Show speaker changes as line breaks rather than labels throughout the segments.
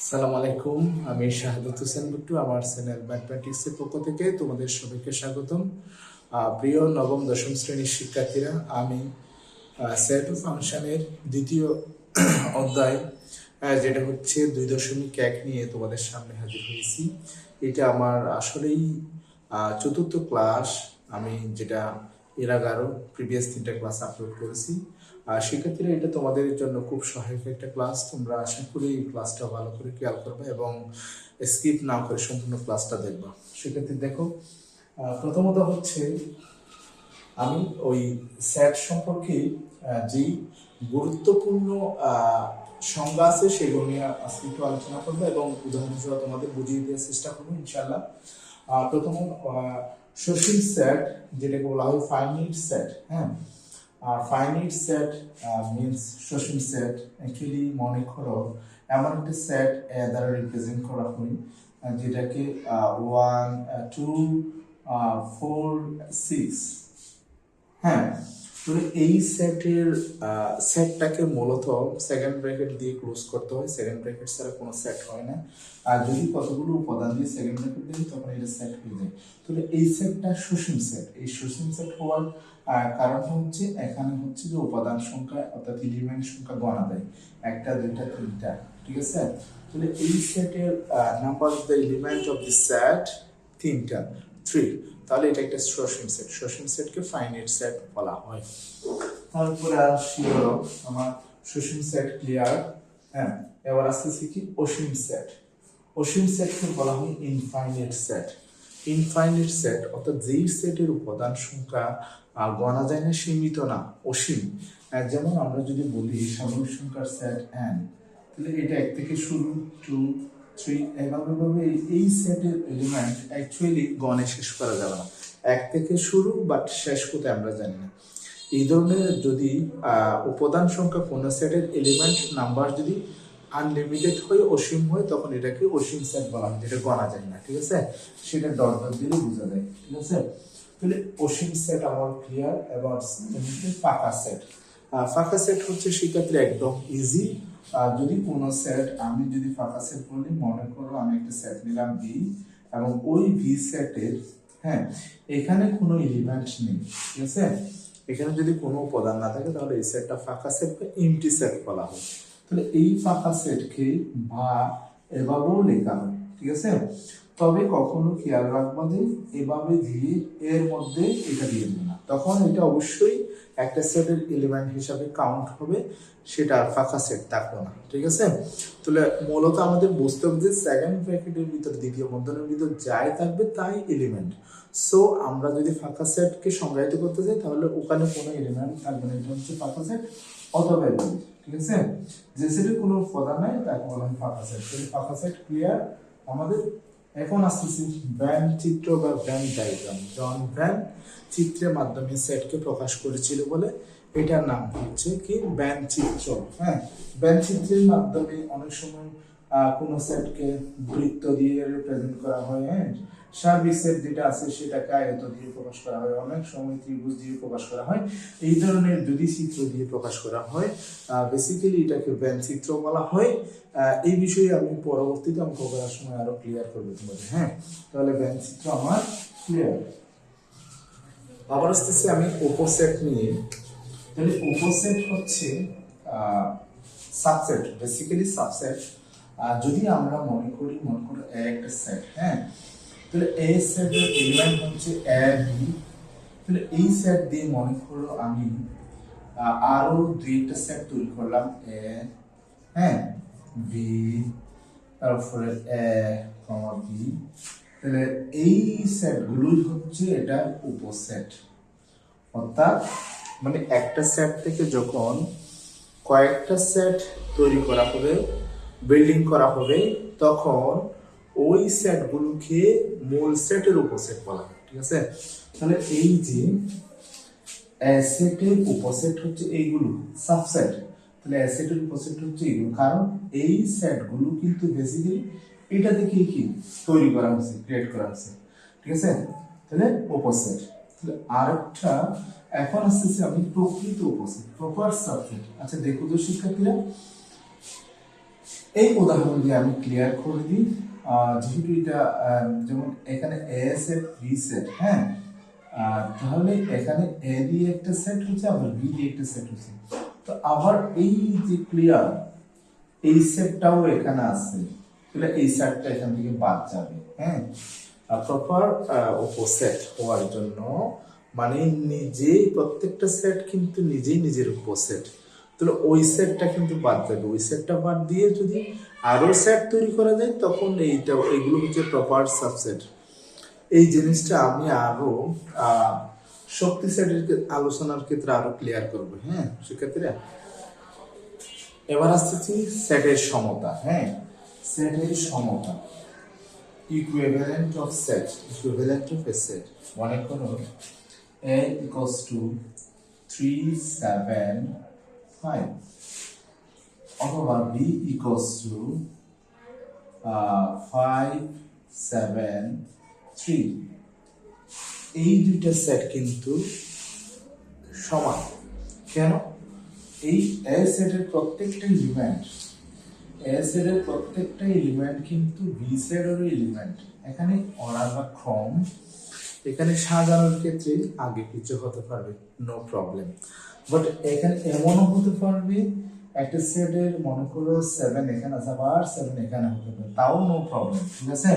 আসসালামু আলাইকুম। আমি শাহাদত হোসেন বুট্টু আমার চ্যানেল ম্যাথমেটিক্সের পক্ষ থেকে তোমাদের সবাইকে স্বাগতম। প্রিয় নবম, দশম শ্রেণির শিক্ষার্থীরা, আমি সেট ফাংশনের দ্বিতীয় অধ্যায় যেটা হচ্ছে দুই দশমিক এক নিয়ে তোমাদের সামনে হাজির হয়েছি। এটা আমার আসলেই চতুর্থ ক্লাস আমি যেটা এর আগারও প্রিভিয়াস তিনটা ক্লাস আপলোড করেছি। শিক্ষার্থীরা এটা তোমাদের জন্য খুব সহায়ক একটা ক্লাস তোমরা আশা করি ক্লাসটা ভালো করে খেয়াল করবে এবং স্কিপ না করে সম্পূর্ণ ক্লাসটা দেখবা। সেক্ষেত্রে দেখো প্রথমত হচ্ছে আমি ওই স্যাট সম্পর্কে যেই গুরুত্বপূর্ণ সংজ্ঞা আছে সেগুলো নিয়ে আজকে একটু আলোচনা করব এবং উদাহরণ সহ তোমাদের বুঝিয়ে দেওয়ার চেষ্টা করব ইনশাল্লাহ প্রথম সসীম সেট যেটাকে বলা হয় ফাইনাইট সেট হ্যাঁ? আর ফাইনিট সেট মিনস সসীম সেট অ্যাকচুয়ালি মনে করো এমন একটা সেট দ্বারা রিপ্রেজেন্ট করা হয় যেটাকে ওয়ান টু ফোর সিক্স হ্যাঁ? তো এই সেটের সেটটাকে মূলত সেকেন্ড ব্র্যাকেট দিয়ে ক্লোজ করতে হয়। সেকেন্ড ব্র্যাকেট ছাড়া কোনো সেট হয় না। আর যদি কতগুলো উপাদান দিয়ে সেকেন্ড ব্র্যাকেট দিই তখন এটা সেট হয়ে যায়। তাহলে এই সেটটা সসীম সেট এই সসীম সেট হওয়ার আহ, কারণটা হচ্ছে এখানে হচ্ছে যে উপাদান সংখ্যা অর্থাৎ এলিমেন্ট সংখ্যা গণা দেয়। একটা দুইটা তিনটা ঠিক আছে? তাহলে এই সেটের number of the element of the set তিনটা। থ্রি তাহলে এটা একটা সসীম সেট সসীম সেটকে ফাইনাইট সেট বলা হয়। তারপরে আসি হলো। আমার সসীম সেট ক্লিয়ার হ্যাঁ? এবার আসতেছি কি? অসীম সেট অসীম সেটকে বলা হয় ইনফাইনাইট সেট ইনফাইনাইট সেট অর্থাৎ যেই সেটের উপাদান সংখ্যা গণা যায় না, সীমিত না অসীম যেমন আমরা যদি বলি স্বাভাবিক সংখ্যার সেট এন তাহলে এটা এক থেকে শুরু টু থ্রি এভাবে এই- সেটের এলিমেন্ট অ্যাকচুয়ালি গণে শেষ করা যাবে না এক থেকে শুরু বাট শেষ কোথায় আমরা জানি না। এই ধরনের যদি উপাদান সংখ্যা কোন সেটের এলিমেন্ট নাম্বার যদি আনলিমিটেড হয় অসীম হয়, তখন এটাকে অসীম সেট বলা হয়, যেটা গণা যায় না, ঠিক আছে? সেটা ডট দিলে বোঝা যায়, ঠিক আছে? তাহলে অসীম সেট আমার ক্লিয়ার হচ্ছে ফাঁকা সেট ফাঁকা সেট হচ্ছে সেক্ষেত্রে একদম ইজি যদি কোনো সেট আমি যদি ফাঁকা সেট বলি মনে করো আমি একটা সেট নিলাম ভি এবং ওই ভি সেটের হ্যাঁ এখানে কোনো এলিমেন্ট নেই, ঠিক আছে? এখানে যদি কোনো উপাদান না থাকে, তাহলে এই সেটটা ফাঁকা সেটকে এমটি সেট বলা হয়। তাহলে এই ফাঁকা সেটকে বা এভাবেও লেখা হয়, ঠিক আছে? তবে কখনো খেয়াল রাখবা যে এভাবে দিয়ে এর মধ্যে এটা দিয়ে দেবে না। তখন এটা অবশ্যই একটা সেটের এলিমেন্ট হিসাবে কাউন্ট হবে সেটা ফাঁকা সেট থাকল না ঠিক আছে? তাহলে মূলত আমাদের বুঝতে হবে যে সেকেন্ড ব্র্যাকেটের ভিতর দ্বিতীয় বন্ধনের ভিতর যাই থাকবে তাই এলিমেন্ট সো আমরা যদি ফাঁকা সেটকে সংজ্ঞায়িত করতে যাই তাহলে ওখানে কোনো এলিমেন্ট থাকবে না এটা হচ্ছে ফাঁকা সেট অথবা element, ঠিক আছে? যে সেটের কোনো উপাদান নাই তাকে বলা হয় ফাঁকা সেট ফাঁকা সেট ক্লিয়ার আমাদের এখন আসতেছি ভ্যান চিত্র বা ভ্যান ডায়াগ্রাম জন ভ্যান চিত্রের মাধ্যমে সেটকে প্রকাশ করেছিল বলে এটার নাম হচ্ছে কি? ব্যান চিত্র হ্যাঁ? ব্যান চিত্রের মাধ্যমে অনেক সময় কোনো সেটকে বৃত্ত দিয়ে রিপ্রেজেন্ট করা হয় হ্যাঁ? সার্বিক সেট যেটা আছে সেটাকে আয়ত দিয়ে প্রকাশ করা হয়। অনেক সময় ত্রিভুজ দিয়ে প্রকাশ করা হয়। এই ধরনের যদি চিত্র দিয়ে প্রকাশ করা হয় বেসিক্যালি এটাকে ব্যান চিত্র বলা হয়। এই বিষয়ে আমি পরবর্তীতে অঙ্ক করার সময় আরও ক্লিয়ার করব তোমাদের হ্যাঁ? তাহলে ব্যান চিত্র আমার ক্লিয়ার আবার আসতেছি আমি উপসেট নিয়ে। তাহলে উপসেট হচ্ছে সাবসেট বেসিক্যালি সাবসেট যদি আমরা মনে করি মনে করি একটা সেট হ্যাঁ? তাহলে এ সেটের এলিমেন্ট হচ্ছে এ বি তাহলে এই সেট দিয়ে মনে করো আমি আহ, আরও দুই একটা সেট তৈরি করলাম এ হ্যাঁ বি তারপরে এ কমা বি তাহলে এই সেটগুলোই হচ্ছে এটার উপসেট অর্থাৎ মানে একটা সেট থেকে যখন কয়েকটা সেট তৈরি করা হবে বিল্ডিং করা হবে তখন ওই সেটগুলোকে মূল সেটের উপসেট বলা হয়, ঠিক আছে? তাহলে এই যে অ্যাসেটের উপসেট হচ্ছে এইগুলো সাবসেট তাহলে অ্যাসেটের উপসেট হচ্ছে এইগুলো। কারণ এই সেটগুলো কিন্তু বেসিক্যালি এটা দেখে কি তৈরি করা হয়েছে ক্রিয়েট করা হয়েছে, ঠিক আছে? তাহলে উপসেট তাহলে আরেকটা এখন আসতেছে আমি প্রকৃত উপসেট প্রপার সাবসেট আচ্ছা দেখো তো শিক্ষার্থীরা। এই উদাহরণ দিয়ে আমি ক্লিয়ার করে দিই। যেহেতু এটা যেমন এখানে এ সেট বি সেট হ্যাঁ? তাহলে এখানে এ দিয়ে একটা সেট হচ্ছে, আবার বি দিয়ে একটা সেট হচ্ছে। তো আবার এই যে ক্লিয়ার এই সেটটাও এখানে আছে। তাহলে এই সেটটা এখান থেকে বাদ যাবে হ্যাঁ? প্রপার উপসেট হওয়ার জন্য মানে নিজেই প্রত্যেকটা সেট কিন্তু নিজেই নিজের উপসেট তাহলে ওই সেটটা কিন্তু বাদ যাবে। ওই সেটটা বাদ দিয়ে যদি আরও সেট তৈরি করা যায় তখন এইটা এগুলো হচ্ছে প্রপার সাবসেট এই জিনিসটা আমি আরও আহ, শক্তি সেটের আলোচনার ক্ষেত্রে আরও ক্লিয়ার করব হ্যাঁ? শিক্ষার্থীরা এবার আসতেছি সেটের সমতা হ্যাঁ? সেটের সমতা equivalent of set equivalent of A set মনে a equals to 3 7 5 অথবা equals to uh, 5 7 3 এই দুইটা সেট কিন্তু সমান। কেন? এই এ সেটের প্রত্যেকটা এলিমেন্ট এ সেটের প্রত্যেকটা এলিমেন্ট কিন্তু বি সেটেরও এলিমেন্ট এখানে অর্ডার বা ক্রম এখানে সাজানোর ক্ষেত্রে আগে কিছু হতে পারবে নো প্রবলেম বাট এখানে এমনও হতে পারবে একটা সেটের মনে করো সেভেন এখানে আছে আবার সেভেন এখানে হতে পারে। তাও নো প্রবলেম ঠিক আছে?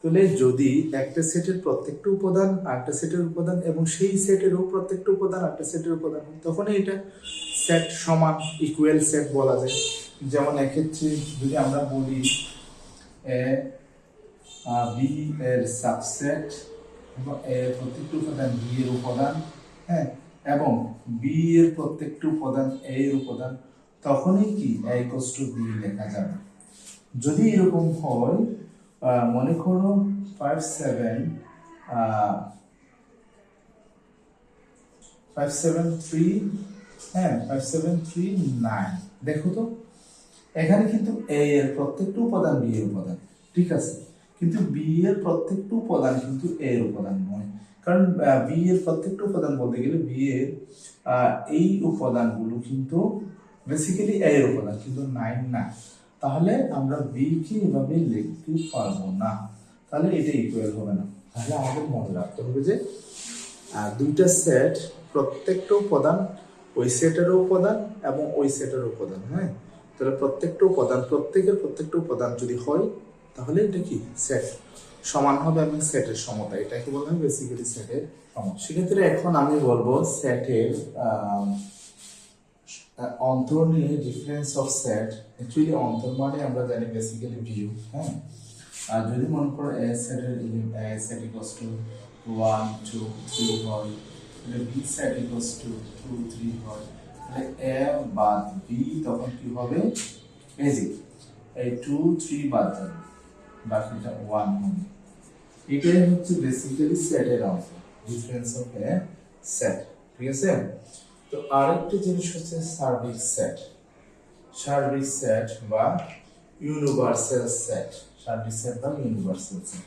তাহলে যদি একটা সেটের প্রত্যেকটা উপাদান আরেকটা সেটের উপাদান এবং সেই সেটেরও প্রত্যেকটা উপাদান আরেকটা সেটের উপাদান হয়, তখন এটা সেট সমান ইকুয়াল সেট বলা যায়। যেমন এক্ষেত্রে যদি আমরা বলি এ বি এর সাবসেট এবং এর প্রত্যেকটা উপাদান বি এর উপাদান হ্যাঁ? এবং বি এর প্রত্যেকটা উপাদান এ এর উপাদান তখনই কি এ ইকোয়াস টু বি লেখা যাবে? যদি এরকম হয় মনে করো five seven five seven three হ্যাঁ ফাইভ সেভেন থ্রি নাইন দেখো তো, এখানে কিন্তু এ এর প্রত্যেকটা উপাদান বি এর উপাদান, ঠিক আছে? কিন্তু বি এর প্রত্যেকটা উপাদান কিন্তু এ এর উপাদান নয়। কারণ বি এর প্রত্যেকটা উপাদান বলতে গেলে বি এর এই উপাদানগুলো কিন্তু বেসিক্যালি এ এর উপাদান কিন্তু নাইন না। তাহলে আমরা বি কে এভাবে লিখতে পারব না। তাহলে এটা ইকুয়াল হবে না। তাহলে আমাদের মনে রাখতে হবে যে দুইটা সেট প্রত্যেকটা উপাদান ওই সেটের উপাদান এবং ওই সেটের উপাদান হ্যাঁ? তাহলে প্রত্যেকটা উপাদান প্রত্যেকের প্রত্যেকটা উপাদান যদি হয়, তাহলে এটা কি? সেট সমান হবে এবং সেটের সমতা। এটাকে বলা হয় বেসিক্যালি সেটের সমতা। সেক্ষেত্রে এখন আমি বলব সেটের অন্তর নিয়ে ডিফারেন্স অফ সেট অ্যাকচুয়ালি অন্তর মানে আমরা জানি বেসিক্যালি ভিউ হ্যাঁ? আর যদি মনে করো এ সেটের A set equals to one two three হয়, তাহলে B set equals to two three হয়, তাহলে এ বাদ বি তখন কি হবে? এই এই টু থ্রি বাদ যাবে বাকিটা ওয়ান হবে। এটাই হচ্ছে বেসিক্যালি সেটের অংশ ডিফারেন্স অফ এ সেট ঠিক আছে? তো আরেকটা জিনিস হচ্ছে সার্ভিস সেট। সার্ভিস সেট বা ইউনিভার্সাল সেট। সার্ভিস সেট বা ইউনিভার্সাল সেট।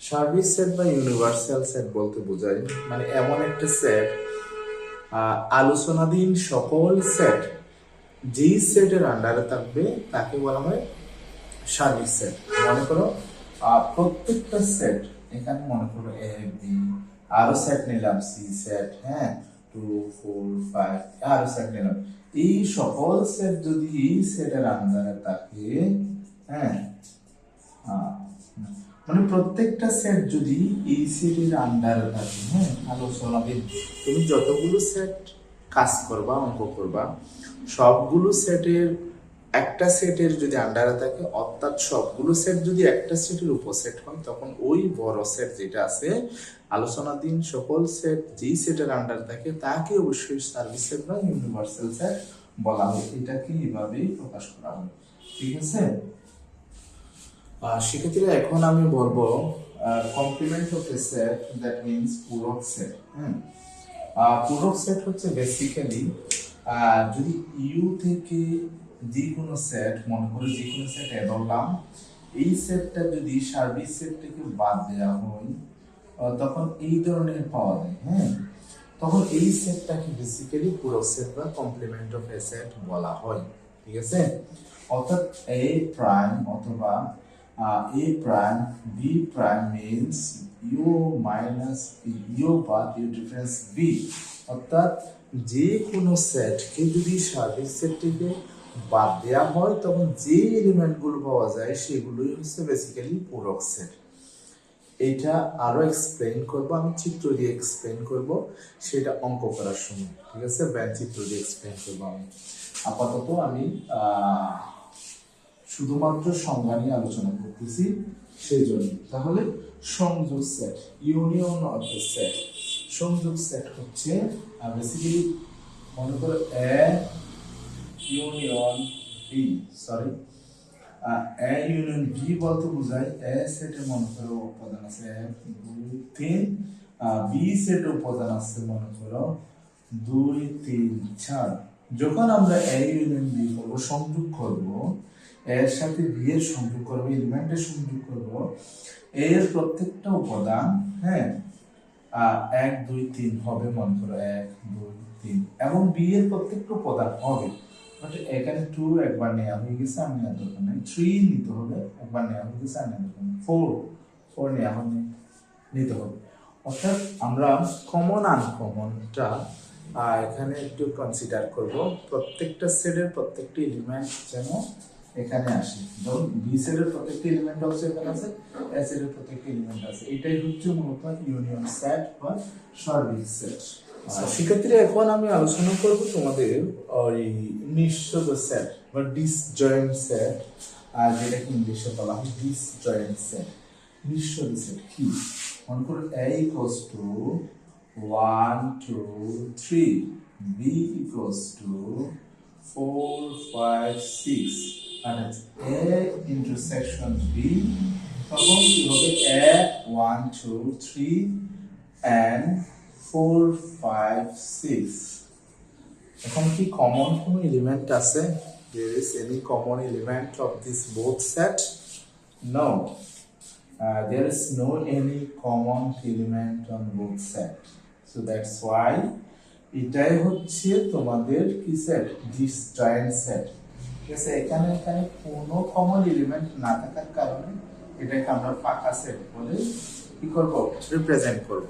সার্ভিস সেট বা ইউনিভার্সাল সেট বলতে বোঝায় মানে এমন একটা সেট আলোচনাধীন সকল সেট। যেই সেটের আন্ডারে থাকবে তাকে বলা হয় সার্ভিস সেট। মনে করো প্রত্যেকটা সেট, এখানে মনে করো এ বি আরও সেট নিলাম সি সেট হ্যাঁ? টু ফোর ফাইভ আরও সেট নিলাম এই সকল সেট যদি এই সেটের আন্ডারে থাকে হ্যাঁ মানে প্রত্যেকটা সেট যদি এই সেটের আন্ডারে থাকে হ্যাঁ আলোচনা তুমি যতগুলো সেট কাজ করবা, অঙ্ক করবা, সবগুলো সেটের একটা সেটের যদি আন্ডারে থাকে, অর্থাৎ সবগুলো সেট যদি একটা সেটের উপসেট হয়, তখন ওই বড় সেট যেটা আছে আলোচনাধীন সকল সেট যেই সেটের আন্ডার থাকে, তাকে অবশ্যই সার্ভিস সেট বা ইউনিভার্সাল সেট বলা হয়। এটাকে এভাবেই প্রকাশ করা হয়। ঠিক আছে? সেক্ষেত্রে এখন আমি বলব complement of A set that means পূরক সেট হ্যাঁ পূরক সেট হচ্ছে বেসিক্যালি যদি ইউ থেকে যে কোনো সেট মনে করে যে কোনো সেট ধরলাম এই সেটটা যদি সার্ভিস সেট থেকে বাদ দেওয়া হয় তখন এই ধরনের পাওয়া যায় হ্যাঁ? তখন এই সেটটাকে বেসিক্যালি পূরক সেট বা কমপ্লিমেন্ট অফ এ সেট বলা হয়, ঠিক আছে? অর্থাৎ এ প্রাইম অথবা A prime B prime means U minus U বা ইউ ডিফারেন্স বি অর্থাৎ যে কোনো সেটকে যদি সার্ভিস সেটটিকে বাদ দেওয়া হয়, তখন যে এলিমেন্টগুলো পাওয়া যায়, সেগুলোই হচ্ছে বেসিক্যালি পূরক সেট এটা আরও এক্সপ্লেন করব, আমি চিত্র দিয়ে এক্সপ্লেন করব। সেটা অঙ্ক করার সময়, ঠিক আছে? ব্যান চিত্র দিয়ে এক্সপ্লেন করব আমি। আপাতত আমি শুধুমাত্র সংজ্ঞা নিয়ে আলোচনা করতেছি সেই জন্য তাহলে সংযোগ set union of the set সংযোগ সেট হচ্ছে বেসিক্যালি মনে করো A union B sorry A union B বলতে বোঝায়, এ সেটে মনে করো উপাদান আছে এক, দুই, তিন বি সেটে উপাদান আছে মনে করো দুই, তিন, চার। যখন আমরা এ ইউনিয়ন বি করব, সংযোগ করব, এর সাথে বি এর সংযোগ করব এলিমেন্টের সংযোগ করব এর প্রত্যেকটা উপাদান হ্যাঁ এক, দুই, তিন হবে মনে করো, এক, দুই, তিন, এবং বি এর প্রত্যেকটা উপাদান হবে। এখানে টু একবার নেওয়া হয়ে গেছে, আমি আর দরকার নেই। থ্রি নিতে হবে, একবার নেওয়া হয়ে গেছে, আমি আর দরকার নেই। ফোর ফোর নেওয়া হবে নিতে হবে। অর্থাৎ আমরা কমন আনকমনটা এখানে একটু কনসিডার করব। প্রত্যেকটা সেটের প্রত্যেকটা এলিমেন্ট যেন এখানে আসে। যেমন বি সেটের প্রত্যেকটা এলিমেন্ট আছে এখানে আছে এ সেটের প্রত্যেকটা এলিমেন্ট আছে। এটাই হচ্ছে মূলত ইউনিয়ন সেট বা সার্বিক সেট শিক্ষার্থীরা এখন আমি আলোচনা করব তোমাদের ওই নিঃশব্দ সেট বা ডিসজয়েন্ট সেট আর যেটাকে ইংলিশে বলা হয় ডিসজয়েন্ট সেট নিঃশব্দ সেট কি? মনে করো equals to 1 2 3 b equals to 4 5 6 and it's a intersection b, তখন কি হবে? A 1 2 3 and 4 5 6 এখন কি কমন কোন এলিমেন্ট আছে? There is any common element of this both set? No. Uh, there is no common element on both set. So that's why এটাই হচ্ছে তোমাদের কি সেট দিস জয়েন্ট সেট ঠিক আছে এখানে এখানে কোনো কমন এলিমেন্ট না থাকার কারণে এটাকে আমরা ফাঁকা সেট বলে কি করব? রিপ্রেজেন্ট করব।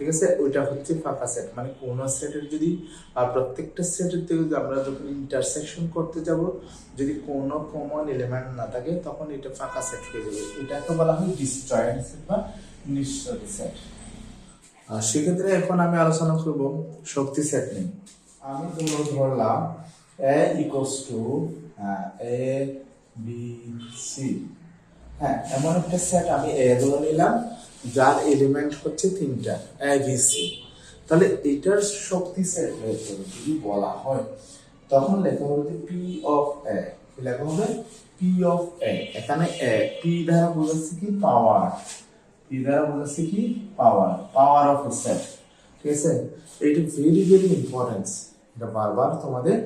ঠিক আছে? ওইটা হচ্ছে ফাঁকা সেট মানে কোন সেটের যদি প্রত্যেকটা সেটের থেকে আমরা যখন ইন্টারসেকশন করতে যাব, যদি কোনো কমন এলিমেন্ট না থাকে, তখন এটা ফাঁকা সেট হয়ে যাবে। এটাকে বলা হয় ডিসজয়েন্ট সেট বা নিঃস্ব সেট সেক্ষেত্রে এখন আমি আলোচনা করব শক্তি সেট নিয়ে। আমি ধরো ধরলাম A equals to A B C হ্যাঁ এমন একটা সেট আমি এ ধরে নিলাম। যার এলিমেন্ট হচ্ছে তিনটা এ বি সি তাহলে এটার শক্তি সেট যদি বলা হয়, তখন লেখা হবে পি অফ এ লেখা হবে? পি অফ এ এখানে এ পি দ্বারা বোঝাচ্ছে কি? পাওয়ার পি দ্বারা বোঝাচ্ছে কি? পাওয়ার পাওয়ার অফ সেট ঠিক আছে? এইটা ভেরি ভেরি ইম্পর্টেন্স এটা বারবার তোমাদের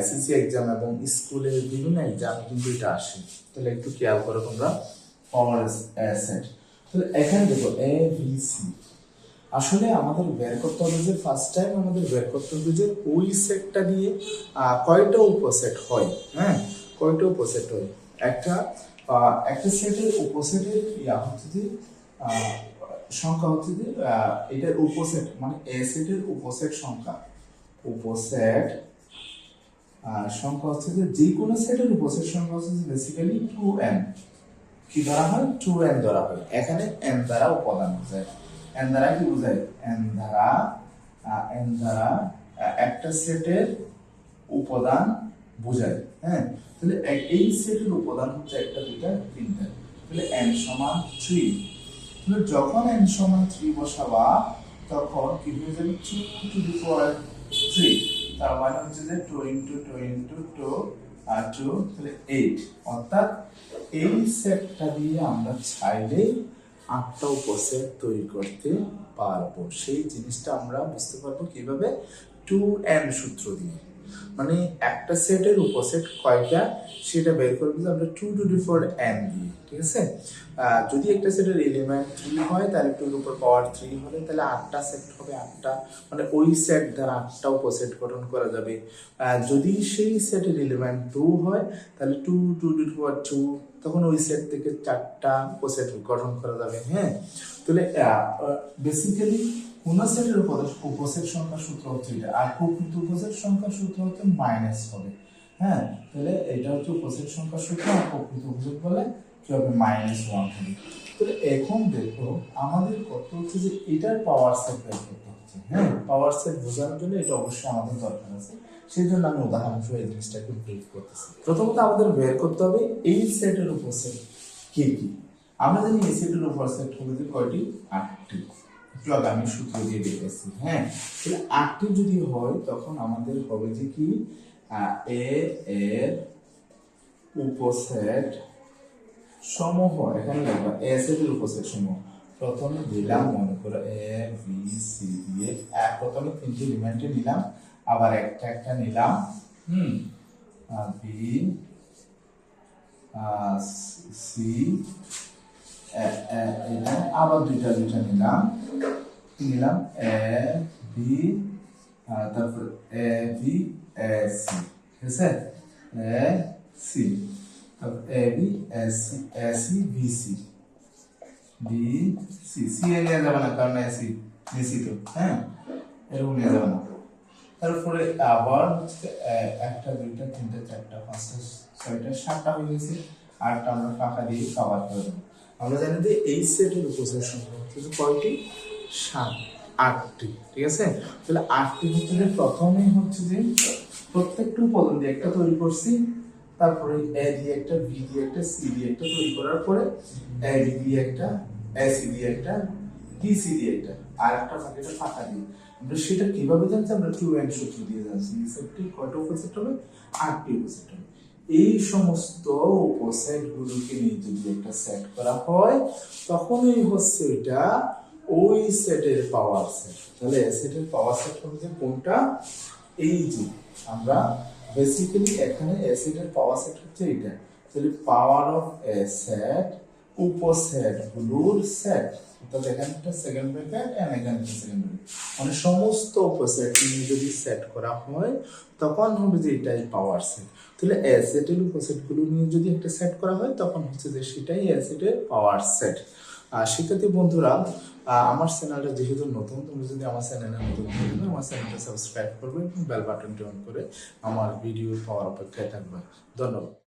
এসএসসি এক্সাম এবং স্কুলের বিভিন্ন এক্সাম কিন্তু এটা আসে। তাহলে একটু খেয়াল করো তোমরা। পাওয়ার সেট তাহলে এখানে দেখো এ বি সি আসলে আমাদের বের করতে হবে যে ফার্স্ট টাইম আমাদের বের করতে হবে যে ওই সেটটা দিয়ে কয়টা উপসেট হয়? হ্যাঁ? কয়টা উপসেট হয়? একটা একটা সেটের উপসেটের ইয়া হচ্ছে যে সংখ্যা হচ্ছে যে এটার উপসেট মানে এ সেটের উপসেট সংখ্যা। উপসেট সংখ্যা হচ্ছে যে যে কোনো সেটের উপসেট সংখ্যা হচ্ছে বেসিক্যালি টু এন কি ধরা হয়? টু এন ধরা হয়। এখানে এন দ্বারা উপাদান বোঝায়। এন দ্বারা কি বোঝায়? এন দ্বারা এন দ্বারা একটা সেটের উপাদান বোঝায়। হ্যাঁ? তাহলে এই সেটের উপাদান হচ্ছে একটা, দুইটা, তিনটা। তাহলে এন সমান থ্রি তাহলে যখন এন সমান থ্রি বসাবা, তখন কি হয়ে যাবে? Two to the power three তার মানে হচ্ছে যে two into two into two আর টু তাহলে এইট অর্থাৎ এই সেটটা দিয়ে আমরা চাইলে আটটা উপসেট তৈরি করতে পারব। সেই জিনিসটা আমরা বুঝতে পারব কীভাবে? টু এন সূত্র দিয়ে। মানে একটা সেটের উপসেট কয়টা? সেটা বের করব আমরা two to the four N দিয়ে। ঠিক আছে? যদি একটা সেটের এলিমেন্ট থ্রি হয়, তাহলে টুর উপর পাওয়ার থ্রি হলে তাহলে আটটা সেট হবে, আটটা মানে ওই সেট দ্বারা আটটা উপসেট গঠন করা যাবে। যদি সেই সেটের এলিমেন্ট টু হয়, তাহলে two two to power two তখন ওই সেট থেকে চারটা উপসেট গঠন করা যাবে হ্যাঁ? তাহলে বেসিক্যালি কোন সেটের উপর উপসেট সংখ্যা সূত্র হচ্ছে এটা, আর প্রকৃত উপসেট সংখ্যা সূত্র হচ্ছে মাইনাস হবে হ্যাঁ? তাহলে এটা হচ্ছে উপসেট সংখ্যা সূত্র, আর প্রকৃত উপসেট বলে হবে মাইনাস ওয়ান হবে তাহলে এখন দেখো, আমাদের কত হচ্ছে যে এটার পাওয়ার সেট বের করতে হচ্ছে হ্যাঁ? পাওয়ার সেট বোঝানোর জন্য এটা অবশ্যই আমাদের দরকার আছে। সেই জন্য আমি উদাহরণ সহ এই জিনিসটাকে ব্রিফ করতেছি। প্রথমত আমাদের বের করতে হবে এই সেটের উপসেট কি কি? আমরা জানি এই সেটের উপসেট হবে যে কয়টি? আটটি। একটু আগে আমি সূত্র দিয়ে দেখেছি হ্যাঁ? তাহলে আটটি যদি হয়, তখন আমাদের হবে যে কি? এ এর উপসেট সমূহ এখানে লিখবা এ সেটের উপসেট সমূহ। প্রথমে দিলাম মনে করো এ বি সি দিয়ে এক। প্রথমে তিনটি এলিমেন্টে নিলাম, আবার একটা একটা নিলাম। হুম। বি সি আবার দুইটা দুইটা নিলাম। নিলাম? এ বি তারপর এ বি এ সি ঠিক আছে? এ সি তারপর A B A C A C B C C A নিয়ে যাবে না, কারণ এ সি বি সি তো হ্যাঁ? এরকম নিয়ে যাবে না। তারপরে আবার হচ্ছে একটা, দুইটা, তিনটা, চারটা, পাঁচটা, ছয়টা, সাতটা হয়ে গেছে, আটটা আমরা ফাঁকা দিয়ে কভার করে দেবো। আমরা জানি যে এই সেটের উপসেট সংখ্যা হচ্ছে কয়টি? সাত, আটটি, ঠিক আছে? তাহলে আটটি হচ্ছে প্রথমেই হচ্ছে যে প্রত্যেকটা উপাদান দিয়ে একটা তৈরি করছি। তারপরে এ দিয়ে একটা বি দিয়ে একটা সি দিয়ে একটা তৈরি করার পরে এ দিয়ে একটা এ সি একটা ডি সি দিয়ে একটা, আর একটা ফাঁকা ফাঁকা দিয়ে। আমরা সেটা কীভাবে জানছি? আমরা টু এন সূত্র দিয়ে জানছি। এই সেটটি কয়টা উপসেট হবে? আটটি উপসেট হবে। এই সমস্ত উপসেট গুলোকে নিয়ে যদি একটা সেট করা হয়, তখনই হচ্ছে এটা ওই সেটের পাওয়ার সেট তাহলে সেটের পাওয়ার সেট যে কোনটা? এই যে আমরা বেসিক্যালি এখানে অ্যাসিডের পাওয়ার সেট হচ্ছে এটা। তাহলে পাওয়ার অফ এ সেট উপসেটগুলোর সেট অর্থাৎ এখানে একটা সেকেন্ড ব্র্যাকেট এন্ড এখানে একটা সেকেন্ড ব্র্যাকেট মানে সমস্ত উপসেট নিয়ে যদি সেট করা হয়, তখন হবে যে এটাই পাওয়ার সেট তাহলে অ্যাসেটের উপসেটগুলো নিয়ে যদি একটা সেট করা হয়, তখন হচ্ছে যে সেটাই অ্যাসেটের পাওয়ার সেট আর শিক্ষার্থী বন্ধুরা আমার চ্যানেলটা যেহেতু নতুন, তুমি যদি আমার চ্যানেলে নতুন থাকবে আমার চ্যানেলটা সাবস্ক্রাইব করবে এবং বেল বাটনটি অন করে আমার ভিডিও পাওয়ার অপেক্ষায় থাকবে। ধন্যবাদ।